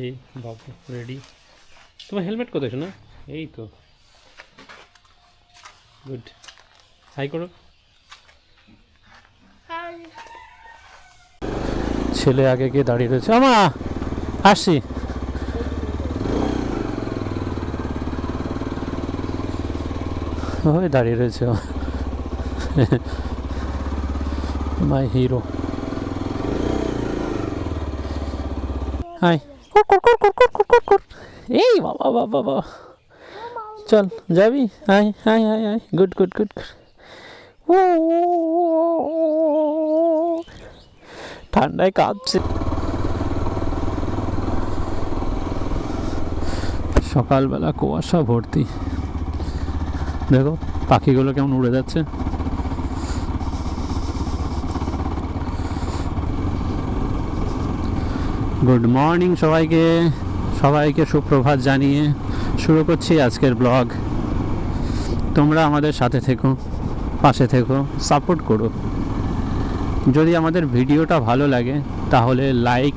এই বাবু রেডি তোমার হেলমেট কোথায় শোনা? এই তো। গুড হাই করো। ছেলে আগে গিয়ে দাঁড়িয়ে রয়েছে। আমা আসছি। ওই দাঁড়িয়ে রয়েছে। মাই হিরো হাই এই বাবা বাবা বাবা। চল যাবি? Hi hi hi hi good good good ও ঠান্ডায় কাঁপছে সকালবেলা কুয়াশা ভর্তি। দেখো, পাখিগুলো কেমন উড়ে যাচ্ছে। গুড মর্নিং সবাইকে। সবাইকে সুপ্রভাত জানিয়ে শুরু করছি আজকের ব্লগ তোমরা আমাদের সাথে থেকো, পাশে থেকো সাপোর্ট করো। যদি আমাদের ভিডিওটা ভালো লাগে, তাহলে লাইক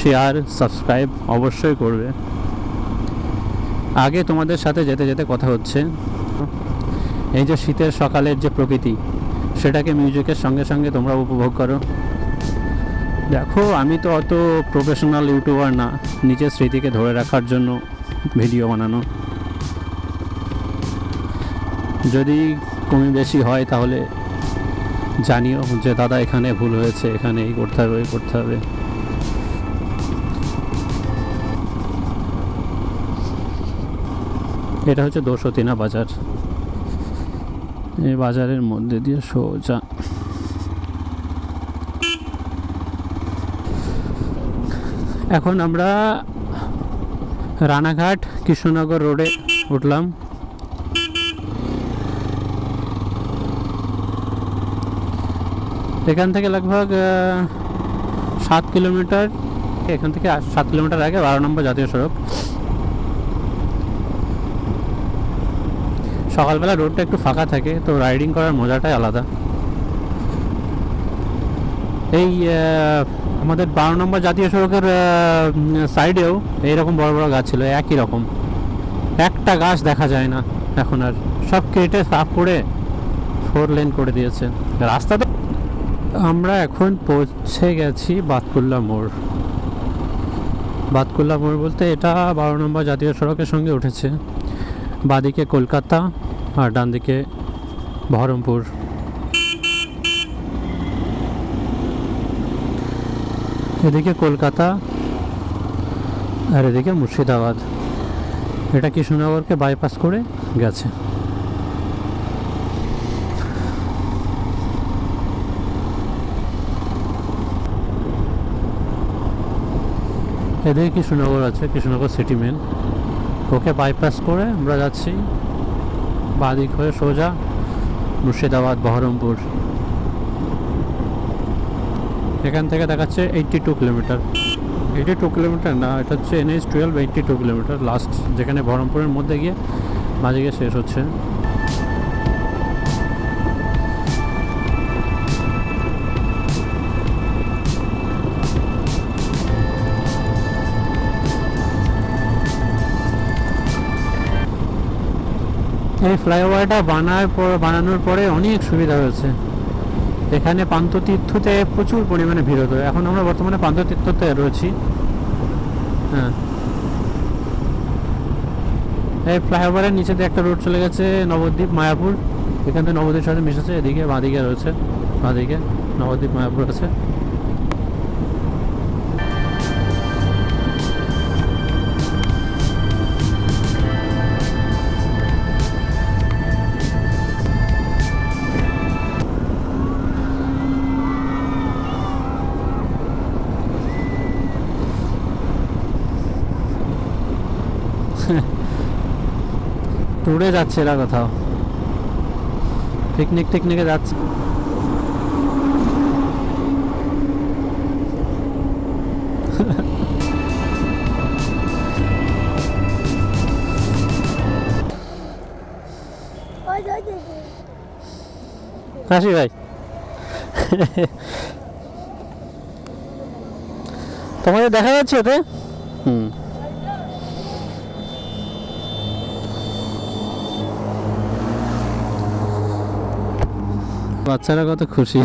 শেয়ার সাবস্ক্রাইব অবশ্যই করবে। আগে তোমাদের সাথে যেতে যেতে কথা হচ্ছে। এই যে শীতের সকালের যে প্রকৃতি, সেটাকে মিউজিকের সঙ্গে সঙ্গে তোমরা উপভোগ করো। দেখো, আমি তো অত প্রফেশনাল ইউটিউবার না, নিজের স্মৃতিকে ধরে রাখার জন্য ভিডিও বানানো। যদি কমই বেশি হয় তাহলে জানিও যে দাদা এখানে ভুল হয়েছে, এখানে এই করতে হবে এই করতে হবে। এটা হচ্ছে দোষতিনা বাজার। এই বাজারের মধ্যে দিয়ে সোজা। এখন আমরা রানাঘাট কৃষ্ণনগর রোডে উঠলাম। এখান থেকে লগভগ সাত কিলোমিটার। এখান থেকে সাত কিলোমিটার আগে বারো নম্বর জাতীয় সড়ক। সকালবেলা রোডটা একটু ফাঁকা থাকে, তো রাইডিং করার মজাটাই আলাদা। এই আমাদের বারো নম্বর জাতীয় সড়কের সাইডেও এইরকম বড় বড় গাছ ছিল, একই রকম। একটা গাছ দেখা যায় না এখন আর। সব কেটে সাফ করে ফোর লেন করে দিয়েছে। রাস্তা তো আমরা এখন পৌঁছে গেছি বাতকুল্লা মোড়। বাতকুল্লা মোড় বলতে এটা বারো নম্বর জাতীয় সড়কের সঙ্গে উঠেছে। বাদিকে কলকাতা আর ডান দিকে বহরমপুর। এদিকে কলকাতা আর এদিকে মুর্শিদাবাদ। এটা কৃষ্ণনগরকে বাইপাস করে গেছে। এদিকে কৃষ্ণনগর আছে, Krishnanagar city main okay bypass করে আমরা যাচ্ছি। বাদিক হয়ে সোজা মুর্শিদাবাদ, বহরমপুর। এখান থেকে দেখাচ্ছে eighty two kilometre eighty two kilometre না, এটা হচ্ছে NH twelve eighty two kilometre last যেখানে বহরমপুরের মধ্যে গিয়ে মাঝে গিয়ে শেষ হচ্ছে। এই ফ্লাইওভারটা বানার পর, বানানোর পরে অনেক সুবিধা হয়েছে। এখানে পান্ততীর্থতে প্রচুর পরিমাণে ভিড় হতো। এখন আমরা বর্তমানে পান্ততীর্থতে রয়েছি। হ্যাঁ। এই ফ্লাইওভারের নিচে দিয়ে একটা রোড চলে গেছে, নবদ্বীপ মায়াপুর। এখান থেকে নবদ্বীপ সাথে মিশেছে, এদিকে বাঁদিকে রয়েছে, বাঁদিকে নবদ্বীপ মায়াপুর আছে। ঘুরে যাচ্ছে এরা কোথাও। পিকনিক টিকনিকে যাচ্ছে কাশি ভাই। তোমাদের দেখা যাচ্ছে ওতে হুম। বাচ্চারা কত খুশি।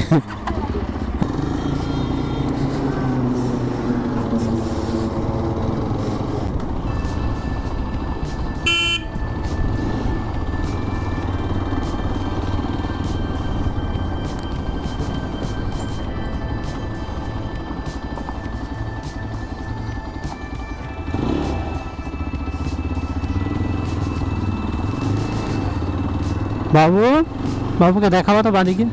বাবু? বাবুকে দেখাবো তো বাঁধিকে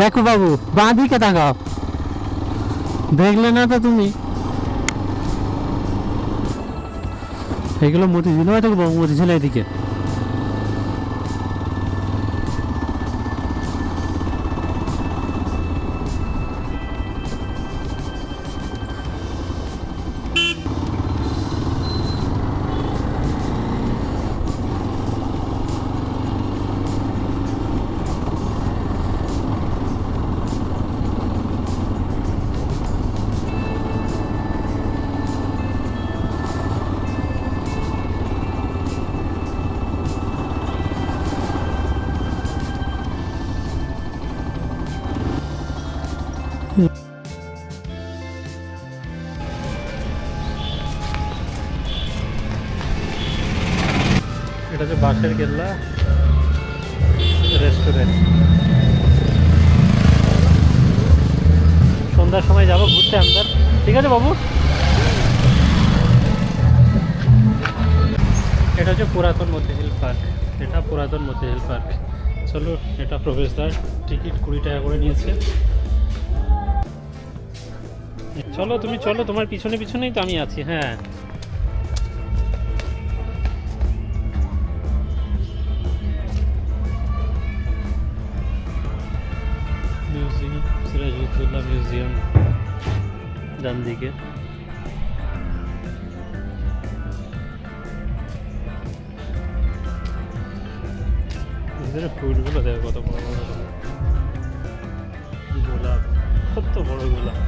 দেখো বাবু বাঁধিকে তাকাও। দেখলে না তো তুমি? এগুলো মতিঝিল হয়তো বাবু মতি মতিঝিল এদিকে। এটা হচ্ছে বাঁশের কেল্লা রেস্টুরেন্ট। সন্ধ্যার সময় যাব ঘুরতে আমরা ঠিক আছে বাবু? এটা হচ্ছে পুরাতন মতিঝিল পার্ক। এটা পুরাতন মতিঝিল পার্ক। চলো, এটা প্রবেশদ্বার। টিকিট কুড়ি টাকা করে নিয়েছে। চলো, তুমি চলো, তোমার পিছনে পিছনেই তো আমি আছি হ্যাঁ। মিউজিয়াম ডান দিকে ফুলগুলো দেখো কত বড় বড় গোলাপ, কত বড় গোলাপ।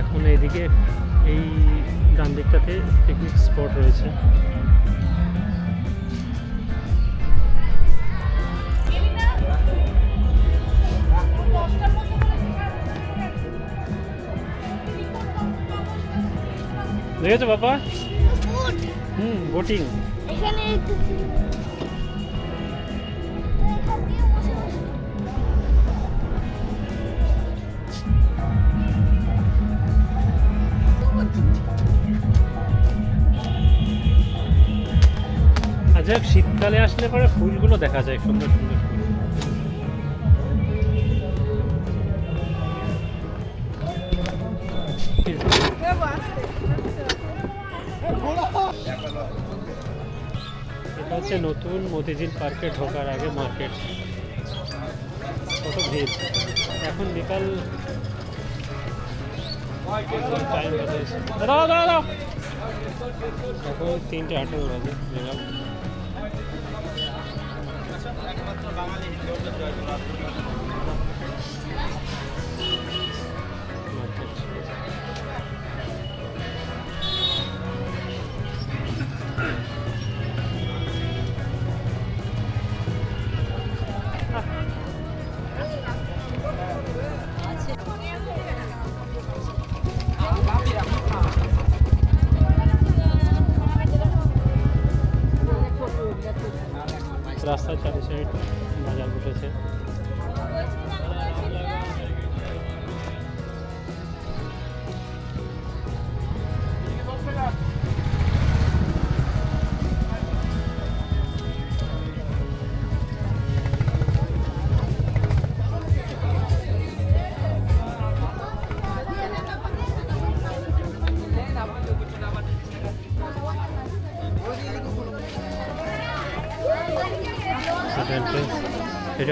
এখন এইদিকে এই ডান দিকটাতে পিকনিক স্পট রয়েছে। দেখেছ বাবা? হুম বোটিং। এখানে যাক শীতকালে আসলে পরে ফুলগুলো দেখা যায় সুন্দর সুন্দর। এটা হচ্ছে নতুন মতিঝিল পার্কে ঢোকার আগে মার্কেট। কত ভিড়। এখন বিকাল টাইম বাজে। দাঁড়াও দাঁড়াও দাঁড়াও। এখন তিনটে আঠেরো বাজে, বিকাল। মার্কেট।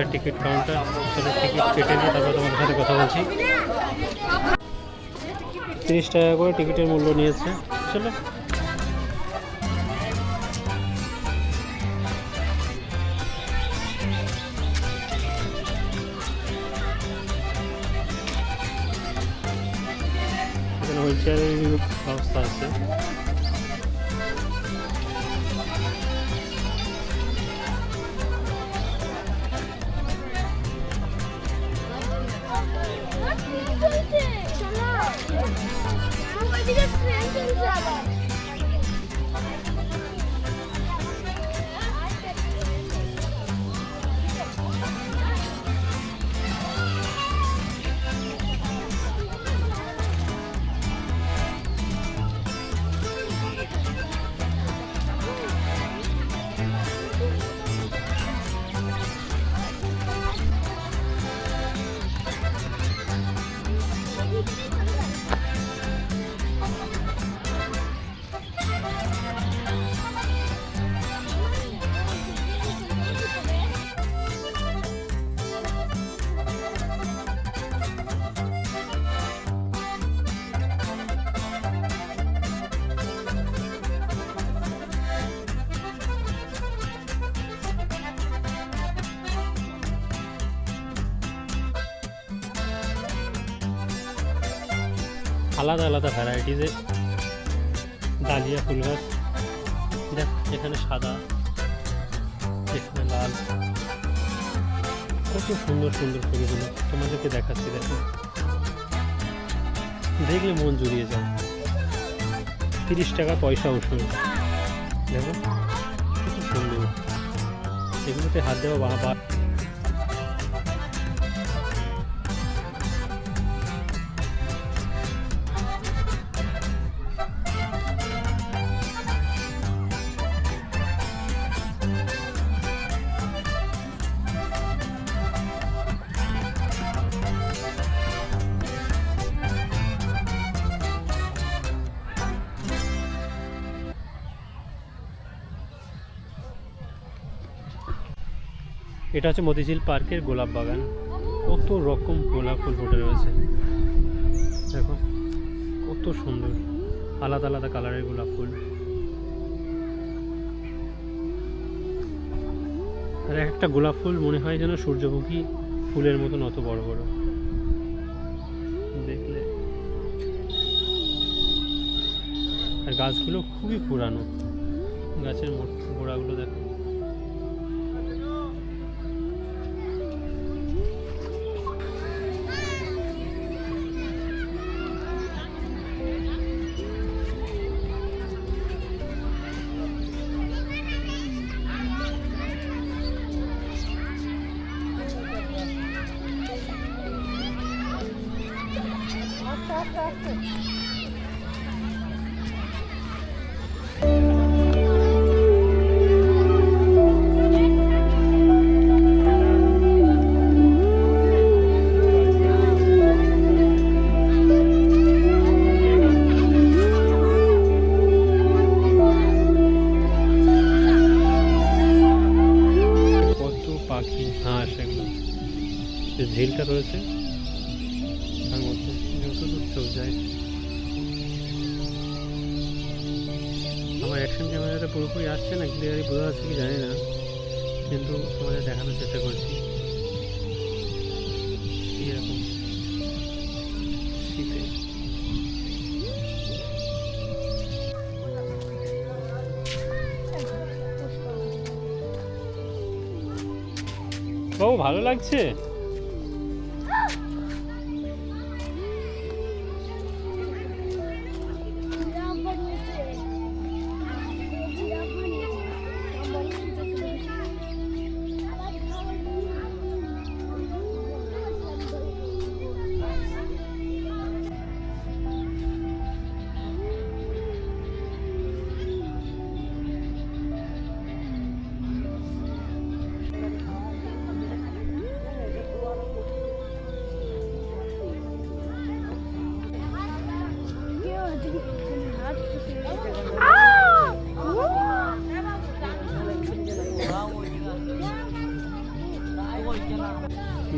এটা টিকিট কাউন্টার সেটা টিকিট কেটে নিয়ে তারপর তোমাদের সাথে কথা বলছি। তিরিশ টাকা করে টিকিটের মূল্য নিয়েছে, চলো। হুইল চেয়ারের ব্যবস্থা আছে। আলাদা আলাদা ভ্যারাইটিসের ডালিয়া ফুল গাছ দেখ, এখানে সাদা, এখানে লাল। কত সুন্দর সুন্দর ফুলগুলো। তোমাদেরকে দেখাচ্ছি, দেখো। দেখলে মন জুড়িয়ে যায়। তিরিশ টাকা পয়সা ওষুধ। দেখো, কত সুন্দর। এগুলোতে হাত দেওয়া বা এটা হচ্ছে মতিঝিল পার্কের গোলাপ বাগান। কত রকম গোলাপ ফুল ফুটে রয়েছে। দেখো, কত সুন্দর। আলাদা আলাদা কালারের গোলাপ ফুল। আর একটা গোলাপ ফুল মনে হয় যেন সূর্যমুখী ফুলের মতন অত বড় বড়। দেখলে। আর গাছগুলো খুবই পুরানো। গাছের গোড়াগুলো দেখো। যে ঝিলটা রয়েছে চোখ যায়। আমার অ্যাকশন ক্যামেরাটা পুরোপুরি আসছে না ক্লিয়ারই বোঝা যাচ্ছে কি জানি না, কিন্তু তোমাদের দেখানোর চেষ্টা করছি। শীতে। বাবু, ভালো লাগছে?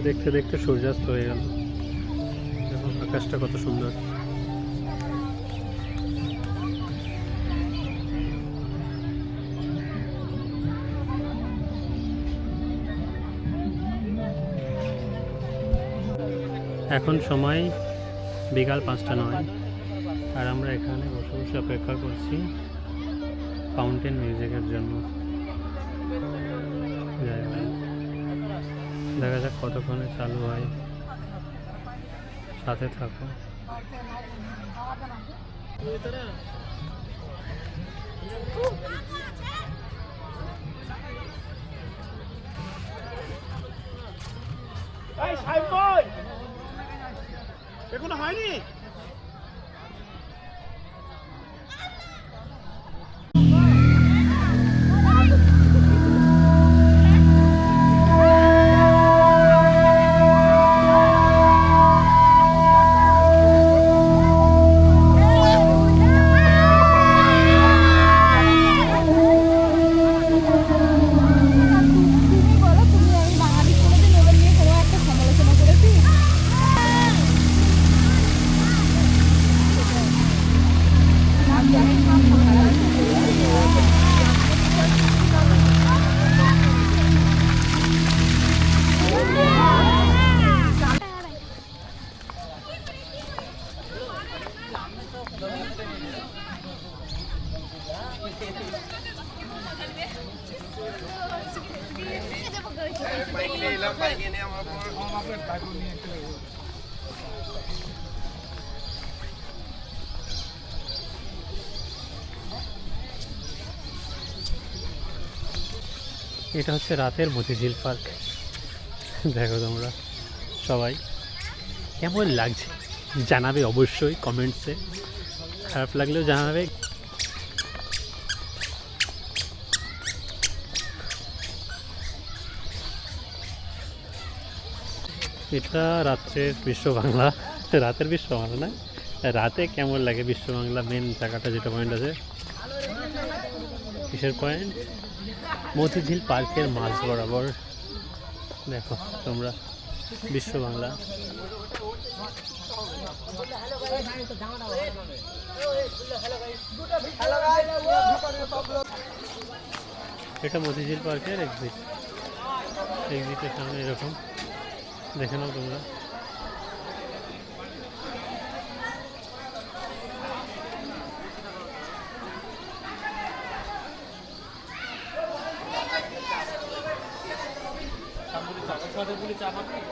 দেখতে দেখতে সূর্যাস্ত হয়ে গেল। এখন আকাশটা কত সুন্দর। এখন সময় বিকাল পাঁচটা নয়। আর আমরা এখানে বসে বসে অপেক্ষা করছি ফাউন্টেন মিউজিকের জন্য। দেখা যাক কতক্ষণে চালু হয়। সাথে থাকো। এখনও হয়নি? এটা হচ্ছে রাতের মতিঝিল পার্ক। দেখো তোমরা সবাই, কেমন লাগছে? জানাবে অবশ্যই কমেন্টসে। খারাপ লাগলেও জানাবে এটা রাত্রের বিশ্ব বাংলা রাতের বিশ্ব বাংলা না, রাতে কেমন লাগে বিশ্ব বাংলা মেন জায়গাটা যেটা পয়েন্ট আছে? কিসের পয়েন্ট মতিঝিল পার্কের মাঝ বরাবর। দেখো তোমরা বিশ্ব বাংলা এটা মতিঝিল পার্কের এক্সিট এক্সিটের সামনে এরকম। দেখে নাও তোমরা। এক্সিট